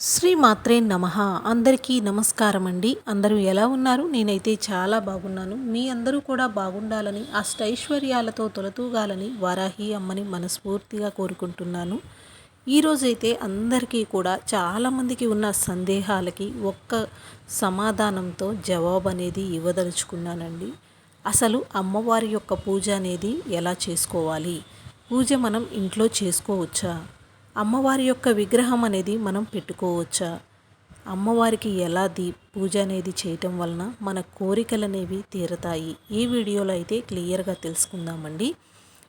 శ్రీ మాత్రే నమ. అందరికీ నమస్కారం అండి అందరూ ఎలా ఉన్నారు? నేనైతే చాలా బాగున్నాను. మీ అందరూ కూడా బాగుండాలని అష్టైశ్వర్యాలతో తొలతూగాలని వారాహి అమ్మని మనస్ఫూర్తిగా కోరుకుంటున్నాను. ఈరోజైతే అందరికీ కూడా చాలామందికి ఉన్న సందేహాలకి ఒక్క సమాధానంతో జవాబు అనేది ఇవ్వదలుచుకున్నానండి. అసలు అమ్మవారి యొక్క పూజ అనేది ఎలా చేసుకోవాలి? పూజ మనం ఇంట్లో చేసుకోవచ్చా? అమ్మవారి యొక్క విగ్రహం అనేది మనం పెట్టుకోవచ్చా? అమ్మవారికి ఎలా దీ పూజ అనేది చేయటం వలన మన కోరికలు అనేవి తీరతాయి. ఈ వీడియోలో అయితే క్లియర్గా తెలుసుకుందామండి.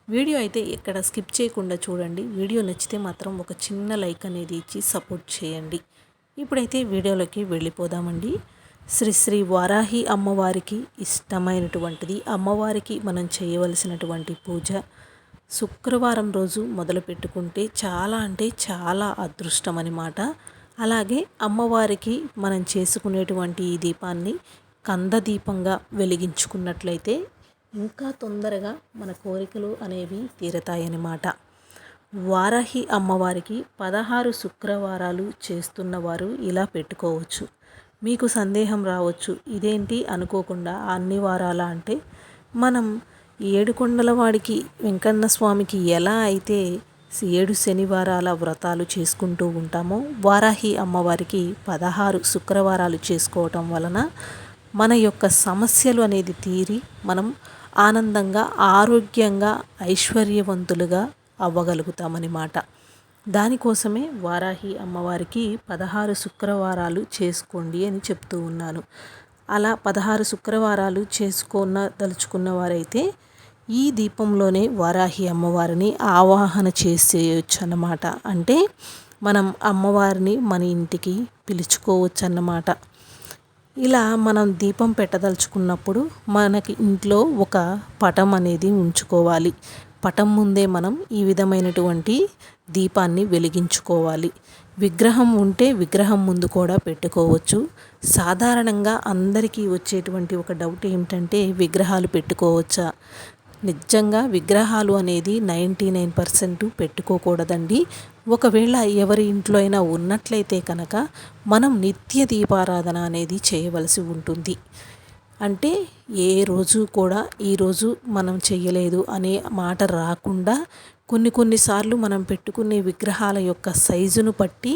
వీడియో అయితే ఇక్కడ స్కిప్ చేయకుండా చూడండి. వీడియో నచ్చితే మాత్రం ఒక చిన్న లైక్ అనేది ఇచ్చి సపోర్ట్ చేయండి. ఇప్పుడైతే వీడియోలోకి వెళ్ళిపోదామండి. శ్రీ శ్రీ వారాహి అమ్మవారికి ఇష్టమైనటువంటిది అమ్మవారికి మనం చేయవలసినటువంటి పూజ శుక్రవారం రోజు మొదలు పెట్టుకుంటే చాలా అంటే చాలా అదృష్టం అనమాట అలాగే అమ్మవారికి మనం చేసుకునేటువంటి ఈ దీపాన్ని కంద దీపంగా వెలిగించుకున్నట్లయితే ఇంకా తొందరగా మన కోరికలు అనేవి తీరతాయన్నమాట. వారాహి అమ్మవారికి పదహారు శుక్రవారాలు చేస్తున్నవారు ఇలా పెట్టుకోవచ్చు. మీకు సందేహం రావచ్చు ఇదేంటి అనుకోకుండా అన్ని వారాల అంటే మనం ఏడుకొండల వాడికి వెంకన్న స్వామికి ఎలా అయితే ఏడు శనివారాల వ్రతాలు చేసుకుంటూ ఉంటామో వారాహి అమ్మవారికి పదహారు శుక్రవారాలు చేసుకోవటం వలన మన యొక్క సమస్యలు అనేది తీరి మనం ఆనందంగా ఆరోగ్యంగా ఐశ్వర్యవంతులుగా అవ్వగలుగుతామన్నమాట. దానికోసమే వారాహి అమ్మవారికి పదహారు శుక్రవారాలు చేసుకోండి అని చెప్తూ ఉన్నాను. అలా పదహారు శుక్రవారాలు చేసుకున్న దలుచుకున్న వారైతే ఈ దీపంలోనే వారాహి అమ్మవారిని ఆవాహన చేసేయచ్చు అన్నమాట అంటే మనం అమ్మవారిని మన ఇంటికి పిలుచుకోవచ్చు అన్నమాట ఇలా మనం దీపం పెట్టదలుచుకున్నప్పుడు మనకి ఇంట్లో ఒక పటం అనేది ఉంచుకోవాలి. పటం ముందే మనం ఈ విధమైనటువంటి దీపాన్ని వెలిగించుకోవాలి. విగ్రహం ఉంటే విగ్రహం ముందు కూడా పెట్టుకోవచ్చు. సాధారణంగా అందరికీ వచ్చేటువంటి ఒక డౌట్ ఏమిటంటే విగ్రహాలు పెట్టుకోవచ్చా? నిజంగా విగ్రహాలు అనేది నైంటీ నైన్ పర్సెంట్ పెట్టుకోకూడదండి. ఒకవేళ ఎవరి ఇంట్లో అయినా ఉన్నట్లయితే కనుక మనం నిత్య దీపారాధన అనేది చేయవలసి ఉంటుంది. అంటే ఏ రోజు కూడా ఈరోజు మనం చేయలేదు అనే మాట రాకుండా కొన్ని కొన్నిసార్లు మనం పెట్టుకునే విగ్రహాల యొక్క సైజును బట్టి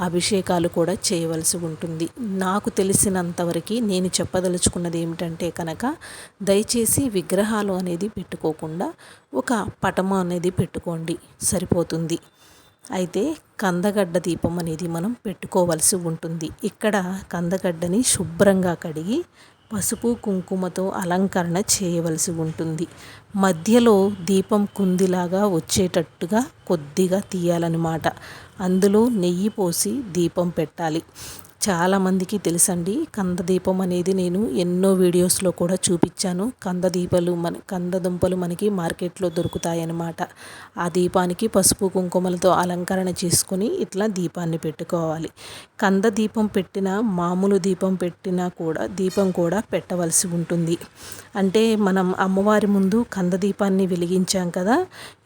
అభిషేకాలు కూడా చేయవలసి ఉంటుంది. నాకు తెలిసినంతవరకు నేను చెప్పదలుచుకున్నది ఏమిటంటే కనుక దయచేసి విగ్రహాలు అనేది పెట్టుకోకుండా ఒక పటము అనేది పెట్టుకోండి. సరిపోతుంది. అయితే కందగడ్డ దీపం అనేది మనం పెట్టుకోవలసి ఉంటుంది. ఇక్కడ కందగడ్డని శుభ్రంగా కడిగి పసుపు కుంకుమతో అలంకరణ చేయవలసి ఉంటుంది. మధ్యలో దీపం కుందిలాగా వచ్చేటట్టుగా కొద్దిగా తీయాలన్నమాట. అందులో నెయ్యి పోసి దీపం పెట్టాలి. చాలామందికి తెలుసండి. కందదీపం అనేది నేను ఎన్నో వీడియోస్లో కూడా చూపించాను. కందదీపాలు మన కందదుంపలు మనకి మార్కెట్లో దొరుకుతాయన్నమాట. ఆ దీపానికి పసుపు కుంకుమలతో అలంకరణ చేసుకొని ఇట్లా దీపాన్ని పెట్టుకోవాలి. కంద దీపం పెట్టిన మామూలు దీపం పెట్టినా కూడా దీపం కూడా పెట్టవలసి ఉంటుంది. అంటే మనం అమ్మవారి ముందు కంద దీపాన్ని వెలిగించాం కదా.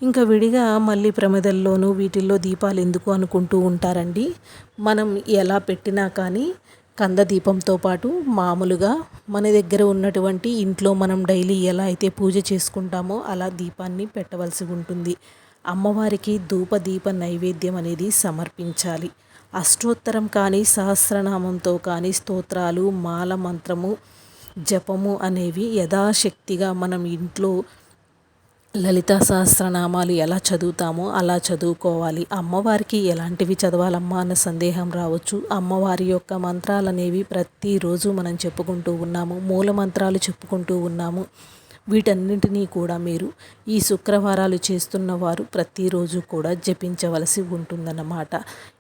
ఇంకా విడిగా మళ్ళీ ప్రమిదల్లోనూ వీటిల్లో దీపాలు ఎందుకు అనుకుంటూ ఉంటారండి? మనం ఎలా పెట్టినా కానీ కంద దీపంతో పాటు మామూలుగా మన దగ్గర ఉన్నటువంటి ఇంట్లో మనం డైలీ ఎలా అయితే పూజ చేసుకుంటామో అలా దీపాన్ని పెట్టవలసి ఉంటుంది. అమ్మవారికి ధూప దీప నైవేద్యం అనేది సమర్పించాలి. అష్టోత్తరం కానీ సహస్రనామంతో కానీ స్తోత్రాలు మాల మంత్రము జపము అనేవి యథాశక్తిగా మనం ఇంట్లో లలితా సహస్రనామాలు ఎలా చదువుతామో అలా చదువుకోవాలి. అమ్మవారికి ఎలాంటివి చదవాలమ్మా అన్న సందేహం రావచ్చు. అమ్మవారి యొక్క మంత్రాలు అనేవి ప్రతిరోజు మనం చెప్పుకుంటూ ఉన్నాము. మూల మంత్రాలు చెప్పుకుంటూ ఉన్నాము. వీటన్నింటినీ కూడా మీరు ఈ శుక్రవారాలు చేస్తున్న వారు ప్రతిరోజు కూడా జపించవలసి ఉంటుందన్నమాట.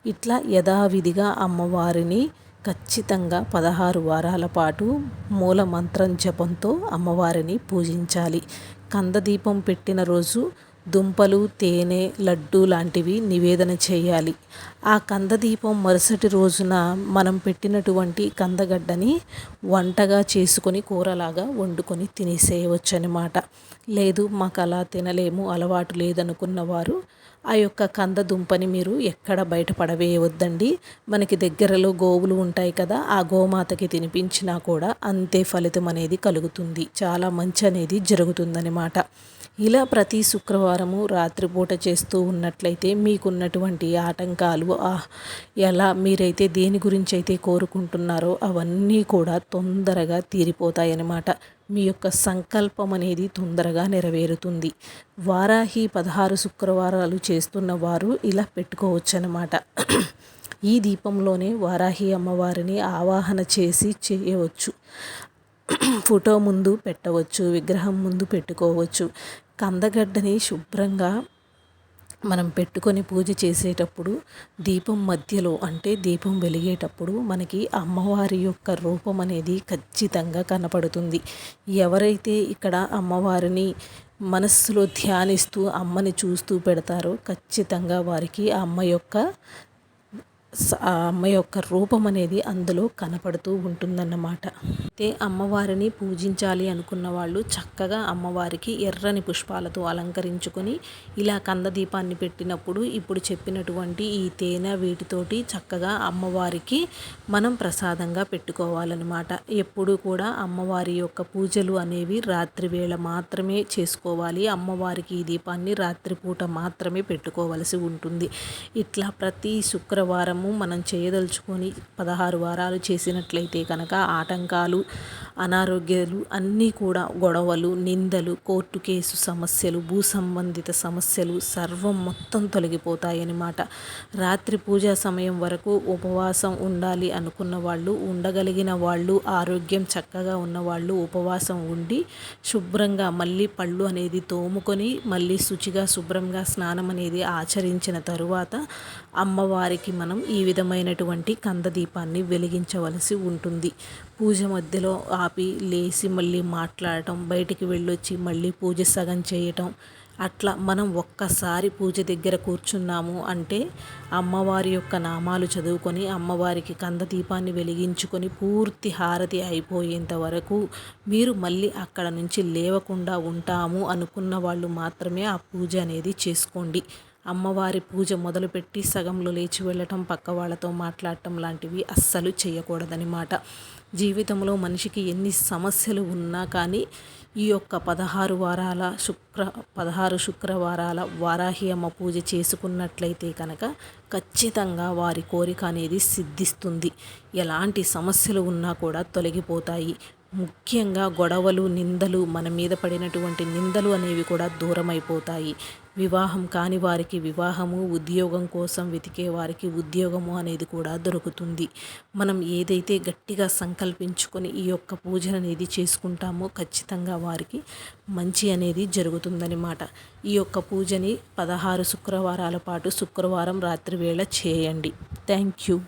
ఇట్లా యథావిధిగా అమ్మవారిని ఖచ్చితంగా పదహారు వారాల పాటు మూల మంత్రం జపంతో అమ్మవారిని పూజించాలి. కంద దీపం పెట్టిన రోజు దుంపలు తేనె లడ్డు లాంటివి నివేదన చేయాలి. ఆ కందదీపం మరుసటి రోజున మనం పెట్టినటువంటి కందగడ్డని వంటగా చేసుకొని కూరలాగా వండుకొని తినేసేయవచ్చు అనమాట లేదు మాకు అలా తినలేము అలవాటు లేదనుకున్న వారు ఆ యొక్క కంద దుంపని మీరు ఎక్కడ బయట పడవేయవద్దండి. మనకి దగ్గరలో గోవులు ఉంటాయి కదా ఆ గోమాతకి తినిపించినా కూడా అంతే ఫలితం అనేది కలుగుతుంది. చాలా మంచి అనేది జరుగుతుందనమాట ఇలా ప్రతి శుక్రవారము రాత్రిపూట చేస్తూ ఉన్నట్లయితే మీకున్నటువంటి ఆటంకాలు ఎలా మీరైతే దేని గురించి అయితే కోరుకుంటున్నారో అవన్నీ కూడా తొందరగా తీరిపోతాయన్నమాట. మీ యొక్క సంకల్పం అనేది తొందరగా నెరవేరుతుంది. వారాహి పదహారు శుక్రవారాలు చేస్తున్న వారు ఇలా పెట్టుకోవచ్చు అన్నమాట ఈ దీపంలోనే వారాహి అమ్మవారిని ఆవాహన చేసి చేయవచ్చు. ఫోటో ముందు పెట్టవచ్చు విగ్రహం ముందు పెట్టుకోవచ్చు. కందగడ్డని శుభ్రంగా మనం పెట్టుకొని పూజ చేసేటప్పుడు దీపం మధ్యలో అంటే దీపం వెలిగేటప్పుడు మనకి అమ్మవారి యొక్క రూపం అనేది ఖచ్చితంగా కనపడుతుంది. ఎవరైతే ఇక్కడ అమ్మవారిని మనస్సులో ధ్యానిస్తూ అమ్మని చూస్తూ పెడతారో ఖచ్చితంగా వారికి అమ్మ యొక్క ఆ అమ్మ యొక్క రూపం అనేది అందులో కనపడుతూ ఉంటుందన్నమాట. అయితే అమ్మవారిని పూజించాలి అనుకున్న వాళ్ళు చక్కగా అమ్మవారికి ఎర్రని పుష్పాలతో అలంకరించుకొని ఇలా కంద దీపాన్ని పెట్టినప్పుడు ఇప్పుడు చెప్పినటువంటి ఈ తేనె వీటితోటి చక్కగా అమ్మవారికి మనం ప్రసాదంగా పెట్టుకోవాలన్నమాట. ఎప్పుడు కూడా అమ్మవారి యొక్క పూజలు అనేవి రాత్రి వేళ మాత్రమే చేసుకోవాలి. అమ్మవారికి ఈ దీపాన్ని రాత్రిపూట మాత్రమే పెట్టుకోవలసి ఉంటుంది. ఇట్లా ప్రతి శుక్రవారము మనం చేయదలుచుకొని పదహారు వారాలు చేసినట్లయితే కనుక ఆటంకాలు అనారోగ్యాలు అన్నీ కూడా గొడవలు నిందలు కోర్టు కేసు సమస్యలు భూ సంబంధిత సమస్యలు సర్వం మొత్తం తొలగిపోతాయన్నమాట రాత్రి పూజా సమయం వరకు ఉపవాసం ఉండాలి అనుకున్న వాళ్ళు ఉండగలిగిన వాళ్ళు ఆరోగ్యం చక్కగా ఉన్నవాళ్ళు ఉపవాసం ఉండి శుభ్రంగా మళ్ళీ పళ్ళు అనేది తోముకొని మళ్ళీ శుచిగా శుభ్రంగా స్నానం అనేది ఆచరించిన తరువాత అమ్మవారికి మనం ఈ విధమైనటువంటి కంద దీపాన్ని వెలిగించవలసి ఉంటుంది. పూజ మధ్యలో ఆపి లేచి మళ్ళీ మాట్లాడటం బయటికి వెళ్ళొచ్చి మళ్ళీ పూజ సగం చేయటం అట్లా మనం ఒక్కసారి పూజ దగ్గర కూర్చున్నాము అంటే అమ్మవారి యొక్క నామాలు చదువుకొని అమ్మవారికి కంద దీపాన్ని వెలిగించుకొని పూర్తి హారతి అయిపోయేంత వరకు మీరు మళ్ళీ అక్కడ నుంచి లేవకుండా ఉంటాము అనుకున్న వాళ్ళు మాత్రమే ఆ పూజ అనేది చేసుకోండి. అమ్మవారి పూజ మొదలుపెట్టి సగంలో లేచి వెళ్ళటం పక్క వాళ్ళతో మాట్లాడటం లాంటివి అస్సలు చేయకూడదనమాట జీవితంలో మనిషికి ఎన్ని సమస్యలు ఉన్నా కానీ ఈ యొక్క పదహారు వారాల శుక్ర పదహారు శుక్రవారాల వారాహి అమ్మ పూజ చేసుకున్నట్లయితే కనుక ఖచ్చితంగా వారి కోరిక అనేది సిద్ధిస్తుంది. ఎలాంటి సమస్యలు ఉన్నా కూడా తొలగిపోతాయి. ముఖ్యంగా గొడవలు నిందలు మన మీద పడినటువంటి నిందలు అనేవి కూడా దూరమైపోతాయి. వివాహం కాని వారికి వివాహము ఉద్యోగం కోసం వెతికే వారికి ఉద్యోగము అనేది కూడా దొరుకుతుంది. మనం ఏదైతే గట్టిగా సంకల్పించుకొని ఈ యొక్క పూజ అనేది చేసుకుంటామో ఖచ్చితంగా వారికి మంచి అనేది జరుగుతుందనమాట ఈ యొక్క పూజని పదహారు శుక్రవారాల పాటు శుక్రవారం రాత్రి వేళ చేయండి. Thank you.